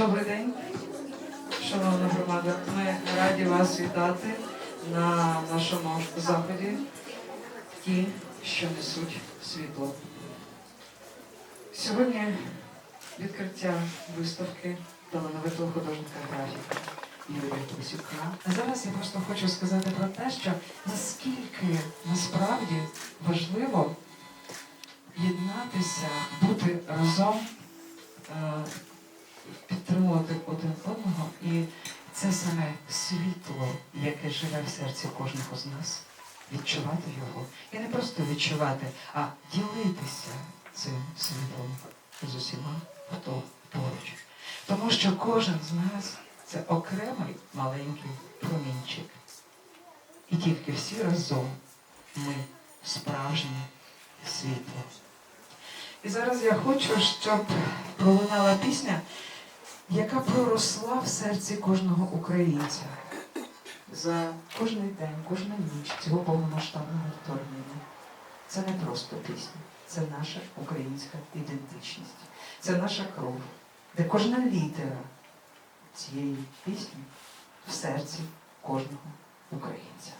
Добрий день, шановна громада. Ми раді вас вітати на нашому заході ті, що несуть світло. Сьогодні відкриття виставки талановитого художника графіка Юрія Кусюка. А зараз я просто хочу сказати про те, що наскільки насправді важливо єднатися, бути разом, е, підтримувати один одного. І це саме світло, яке живе в серці кожного з нас. Відчувати його. І не просто відчувати, а ділитися цим світлом з усіма, хто поруч. Тому що кожен з нас це окремий маленький промінчик. І тільки всі разом ми справжнє світло. І зараз я хочу, щоб пролунала пісня, яка проросла в серці кожного українця. За кожний день, кожну ніч цього повномасштабного вторгнення. Це не просто пісня, це наша українська ідентичність, це наша кров, де кожна літера цієї пісні в серці кожного українця.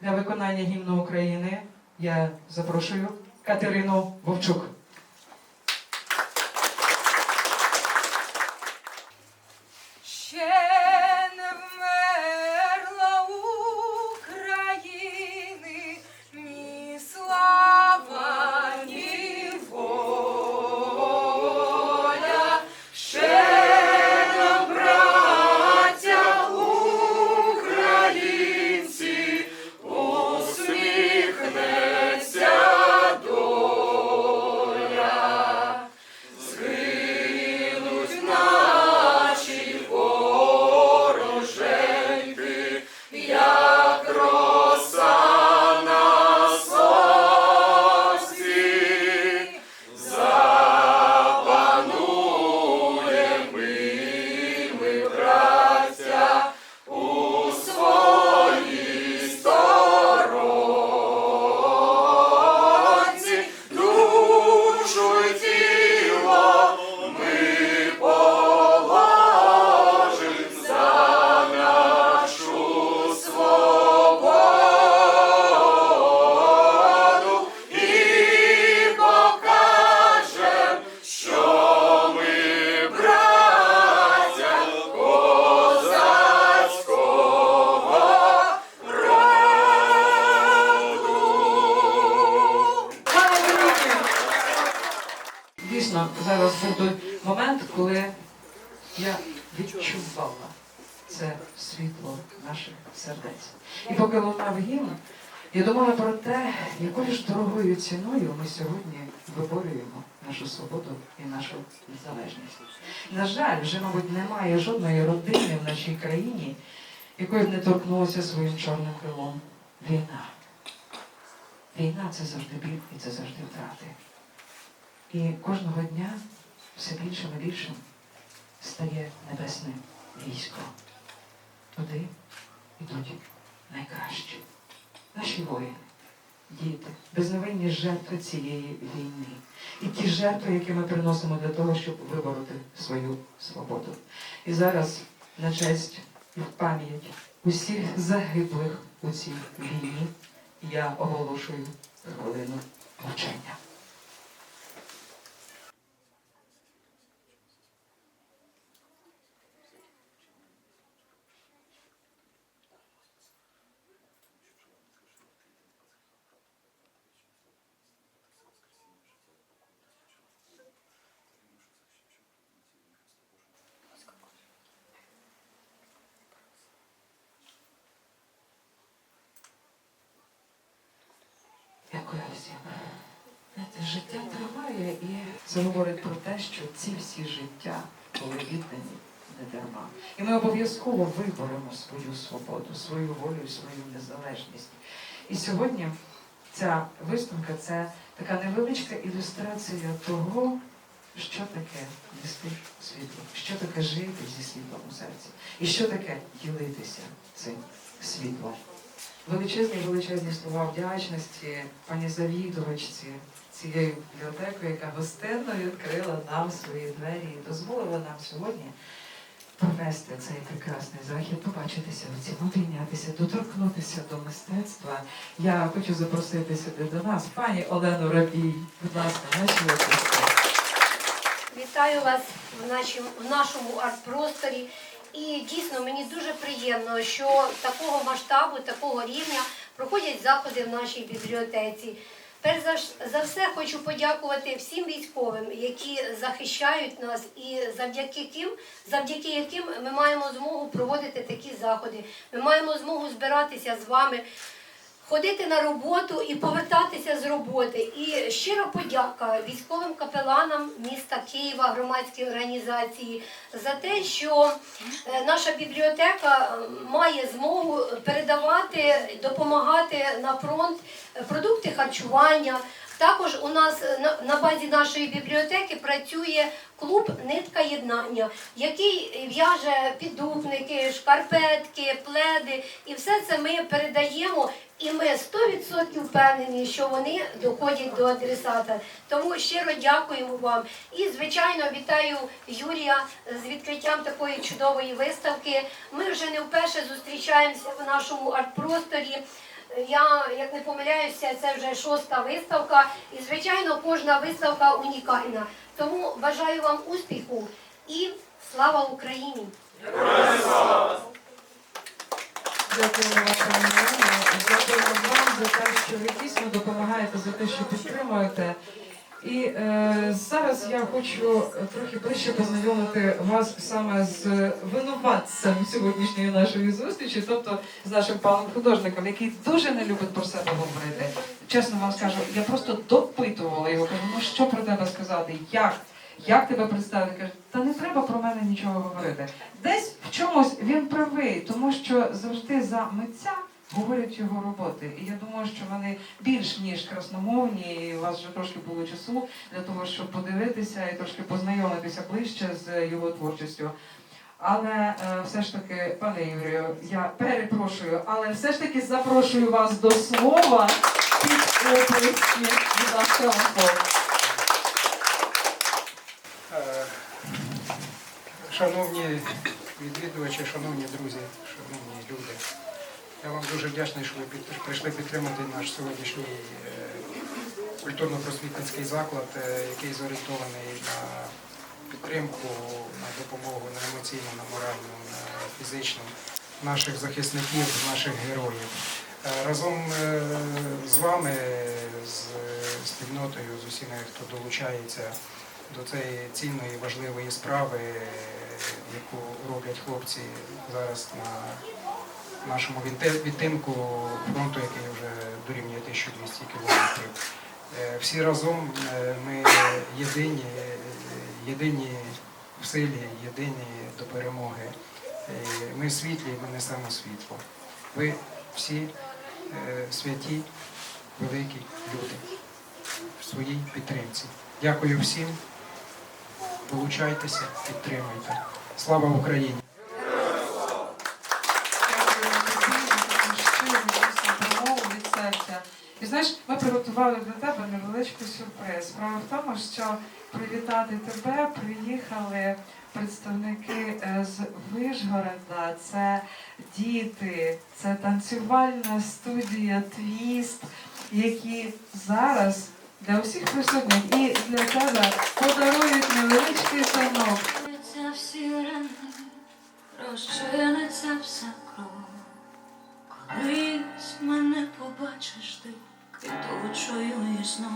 Для виконання гімну України я запрошую Катерину Вовчук. Зараз був той момент, коли я відчувала це світло наших сердець. І поки лунав гімн, я думала про те, якою ж дорогою ціною ми сьогодні виборюємо нашу свободу і нашу незалежність. На жаль, вже, мабуть, немає жодної родини в нашій країні, якої б не торкнулося своїм чорним крилом. Війна. Війна це завжди біль і це завжди втрати. І кожного дня все більшим і більшим стає небесне військо. Туди йдуть найкращі. Наші воїни, діти, безневинні жертви цієї війни. І ті жертви, які ми приносимо для того, щоб вибороти свою свободу. І зараз, на честь і в пам'ять усіх загиблих у цій війні, я оголошую хвилину мовчання. Дякую всім. Знаєте, життя триває і це говорить про те, що ці всі життя були віддані не дарма. І ми обов'язково виборемо свою свободу, свою волю, свою незалежність. І сьогодні ця виставка це така невеличка ілюстрація того, що таке нести світло, що таке жити зі світлом у серці, і що таке ділитися цим світлом. величезні величезні слова вдячності пані завідувачці цієї бібліотеки, яка гостинно відкрила нам свої двері і дозволила нам сьогодні провести цей прекрасний захід, побачитися в цьому, обійнятися, доторкнутися до мистецтва. Я хочу запросити сюди до нас пані Олену Рабій. Будь ласка, наші області. Вітаю вас в, нашому, в нашому арт-просторі. І дійсно мені дуже приємно, що такого масштабу, такого рівня проходять заходи в нашій бібліотеці. Перш за, все хочу подякувати всім військовим, які захищають нас, і завдяки ким, завдяки яким ми маємо змогу проводити такі заходи. Ми маємо змогу збиратися з вами, ходити на роботу і повертатися з роботи. І щира подяка військовим капеланам міста Києва, громадській організації за те, що е, наша бібліотека е, має змогу передавати, допомагати на фронт е, продукти харчування. Також у нас е, на, базі нашої бібліотеки працює клуб Нитка єднання, який в'яже піддупники, шкарпетки, пледи, і все це ми передаємо. І ми 100% впевнені, що вони доходять до адресата. Тому щиро дякуємо вам. І, звичайно, вітаю Юрія з відкриттям такої чудової виставки. Ми вже не вперше зустрічаємося в нашому арт-просторі. Я, як не помиляюся, це вже шоста виставка. І, звичайно, кожна виставка унікальна. Тому бажаю вам успіху і слава Україні! Дякую вам, дякую. Вам за те, що ви дійсно допомагаєте, за те, що підтримуєте. І е, зараз я хочу трохи ближче познайомити вас саме з винуватцем сьогоднішньої нашої зустрічі, тобто з нашим паном художником, який дуже не любить про себе говорити. Чесно вам скажу, я просто допитувала його, кажу, ну що про тебе сказати, як? Як тебе представити? Каже, та не треба про мене нічого говорити. Десь в чомусь він правий, тому що завжди за митця говорять його роботи. І я думаю, що вони більш ніж красномовні, і у вас вже трошки було часу для того, щоб подивитися і трошки познайомитися ближче з його творчістю. Але е, все ж таки, пане Юрію, я перепрошую, але все ж таки запрошую вас до слова під оплески. Будь ласка. Е, Шановні відвідувачі, шановні друзі, шановні люди, я вам дуже вдячний, що ви прийшли підтримати наш сьогоднішній е, культурно-просвітницький заклад, е, який зорієнтований на підтримку, на допомогу, на емоційну, на моральну, на фізичну наших захисників, наших героїв. Е, Разом з вами, з спільнотою, з усіма, хто долучається до цієї цінної важливої справи, яку роблять хлопці зараз на нашому відтинку фронту, який вже дорівнює 1200 кілометрів. Е, Всі разом е, ми єдині, е, єдині в силі, єдині до перемоги. Ми світлі, ми несемо світло. Ви всі святі, великі люди в своїй підтримці. Дякую всім. Долучайтеся, підтримуйте. Слава Україні! І знаєш, ми приготували для тебе невеличкий сюрприз. Справа в тому, що привітати тебе приїхали представники е, з Вишгорода. Це діти, це танцювальна студія Твіст, які зараз для усіх присутніх і для тебе подарують невеличкий. Розчиниться всі розчиниться вся кров. Колись мене побачиш ти квітучою і знов.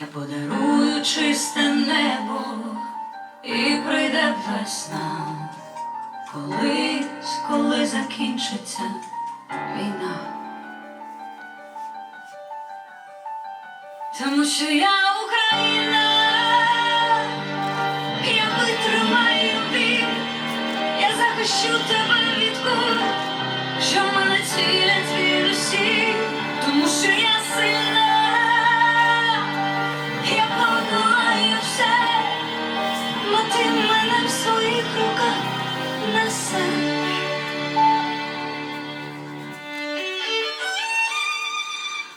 Я подарую чисте небо і прийде весна. Колись, коли закінчиться війна. Тому що я Україна. Захищу тебе від куль, що мене цілять звірусі, тому що я сильна, я подолаю все, бо ти мене в своїх руках несеш.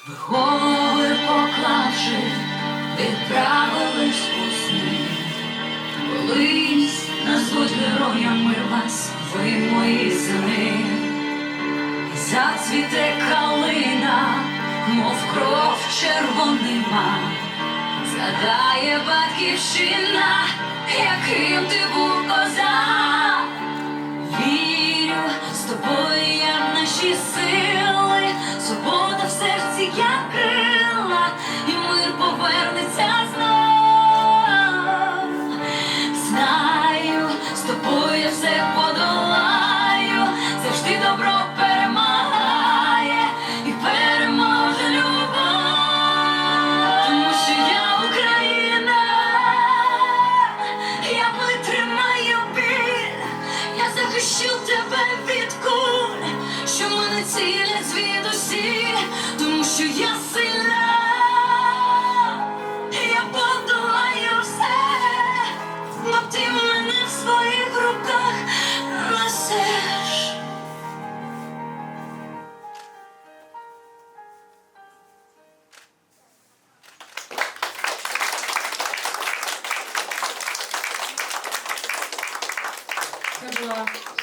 В голови поклавши, відправились у колись назвуть героями вас, ви мої сини. Зацвіте червонима, згадає батьківщина, яким ти був козак. Вірю з тобою я в наші сили, мене цілять звідусіль, тому що я сильна, я подолаю все, бо ти мене в своїх руках несеш.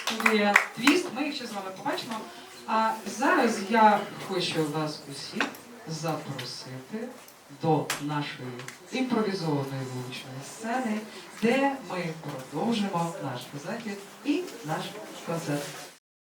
Студія Твіст. Ми їх ще з вами побачимо. А зараз я хочу вас усіх запросити до нашої імпровізованої вуличної сцени, де ми продовжимо наш захід і наш концерт.